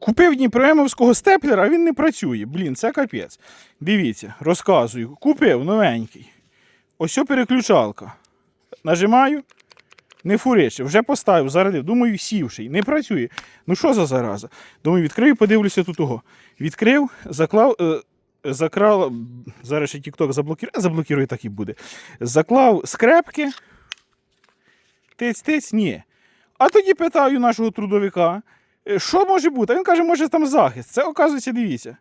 Купив Дніпроємовського степлера, а він не працює. Блін, це капець. Дивіться, розказую. Купив новенький. Ось о переключалка. Нажимаю, не фуриче, вже поставив, зарядив. Думаю, сівший. Не працює. Ну що за зараза? Думаю, відкрию, подивлюся тут того. Відкрив, заклав. Е, Закрав, зараз ще TikTok заблокірую, заблокірую, так і буде. Заклав скрепки. Тиць-тиць, ні. А тоді питаю нашого трудовика, «Е, що може бути? А він каже, може там захист. Це, оказується, дивіться.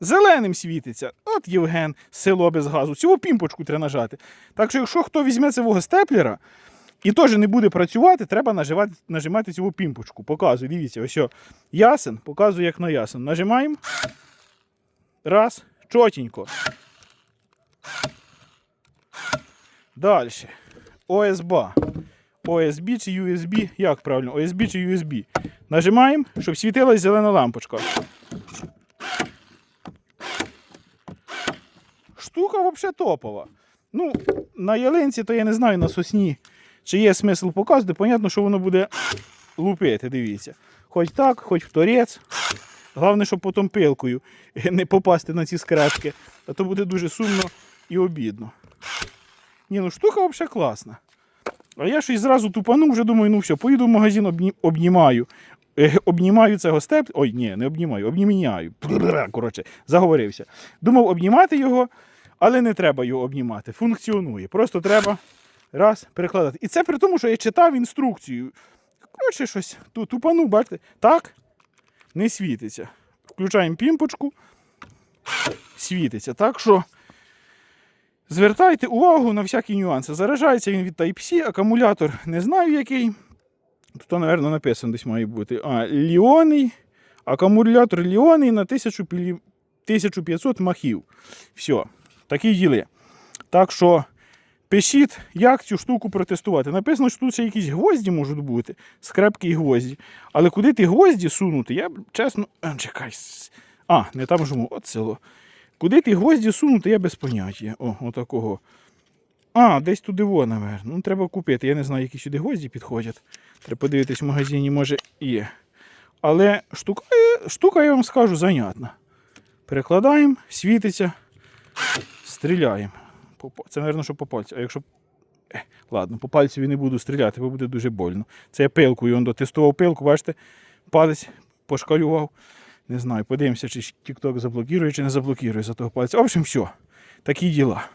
Зеленим світиться. От Євген, село без газу. Цього пімпочку треба нажати. Так що, якщо хто візьме цього степлера і теж не буде працювати, треба нажимати, нажимати цього пімпочку. Показую, дивіться, ось о, ясен, показую, як на ясен. Нажимаємо. Раз, чотенько. Далі. ОСБ. OSB чи USB, як правильно? OSB чи USB. Нажимаємо, щоб світилась зелена лампочка. Штука взагалі топова. Ну, на ялинці, то я не знаю, на сосні, чи є смисл показувати. Понятно, що воно буде лупити, дивіться. Хоч так, хоч в торець. Головне, щоб потім пилкою не попасти на ці скрепки. А то буде дуже сумно і обідно. Ні, ну штука взагалі класна. А я щось зразу тупанув, вже думаю, ну все, поїду в магазин, обні... обнімаю. Обнімаю цього степ. Ой, ні, не обнімаю, обніміняю. Коротше, заговорився. Думав обнімати його, але не треба його обнімати. Функціонує. Просто треба раз перекладати. І це при тому, що я читав інструкцію. Коротше, щось тут тупанув, бачите? Так, не світиться. Включаємо пімпочку, світиться. Так що. Звертайте увагу на всякі нюанси. Заражається він від Type-C, акумулятор не знаю який. Тут, мабуть, написано десь має бути. А, ліоний. Акумулятор ліоний на 1500 махів. Все, такі діли. Так що пишіть, як цю штуку протестувати. Написано, що тут ще якісь гвозді можуть бути, скрепки і гвозді. Але куди ті гвозді сунути, я чесно. Чекай. А, не там жму, от село. Куди ті гвозді сунути, я без поняття. О, отакого. А, десь туди во, наверно. Ну, треба купити. Я не знаю, які сюди гвозді підходять. Треба подивитись в магазині, може, є. Але штука, е, штука, я вам скажу, занятна. Перекладаємо, світиться, стріляємо. Це, мабуть, що по пальцю. А якщо. Е, ладно, по пальцю не буду стріляти, бо буде дуже больно. Це я пилкою он дотестував пилку, бачите, палець пошкалював. Не знаю, подивимося, чи TikTok заблокірує, чи не заблокує за того пальця. В общем, все. Такі діла.